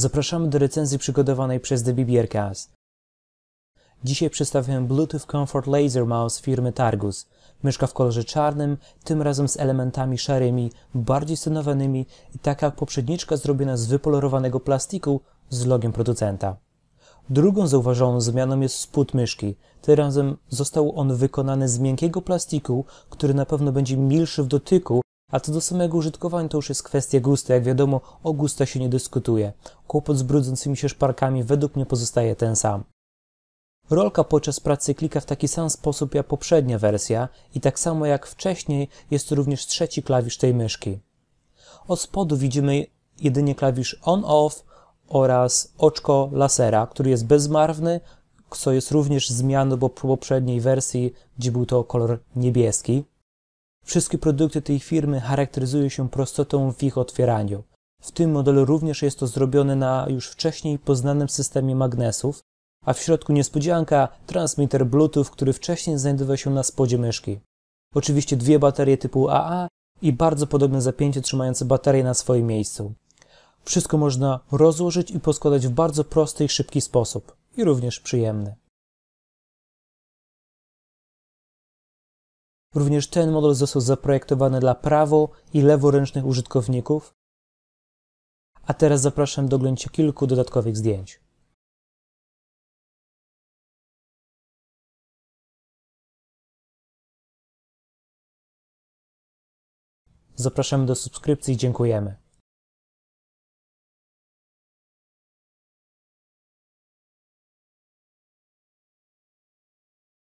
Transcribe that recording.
Zapraszamy do recenzji przygotowanej przez The BBRcast. Dzisiaj przedstawiam Bluetooth Comfort Laser Mouse firmy Targus. Myszka w kolorze czarnym, tym razem z elementami szarymi, bardziej stonowanymi i tak jak poprzedniczka zrobiona z wypolerowanego plastiku z logiem producenta. Drugą zauważoną zmianą jest spód myszki. Tym razem został on wykonany z miękkiego plastiku, który na pewno będzie milszy w dotyku, a co do samego użytkowania to już jest kwestia gustu. Jak wiadomo, o gusta się nie dyskutuje. Kłopot z brudzącymi się szparkami według mnie pozostaje ten sam. Rolka podczas pracy klika w taki sam sposób jak poprzednia wersja i tak samo jak wcześniej jest to również trzeci klawisz tej myszki. Od spodu widzimy jedynie klawisz on-off oraz oczko lasera, który jest bezmarwny, co jest również zmianą po poprzedniej wersji, gdzie był to kolor niebieski. Wszystkie produkty tej firmy charakteryzują się prostotą w ich otwieraniu. W tym modelu również jest to zrobione na już wcześniej poznanym systemie magnesów, a w środku niespodzianka transmitter Bluetooth, który wcześniej znajdował się na spodzie myszki. Oczywiście dwie baterie typu AA i bardzo podobne zapięcie trzymające baterię na swoim miejscu. Wszystko można rozłożyć i poskładać w bardzo prosty i szybki sposób i również przyjemny. Również ten model został zaprojektowany dla prawo- i leworęcznych użytkowników. A teraz zapraszam do oglądania kilku dodatkowych zdjęć. Zapraszamy do subskrypcji i dziękujemy.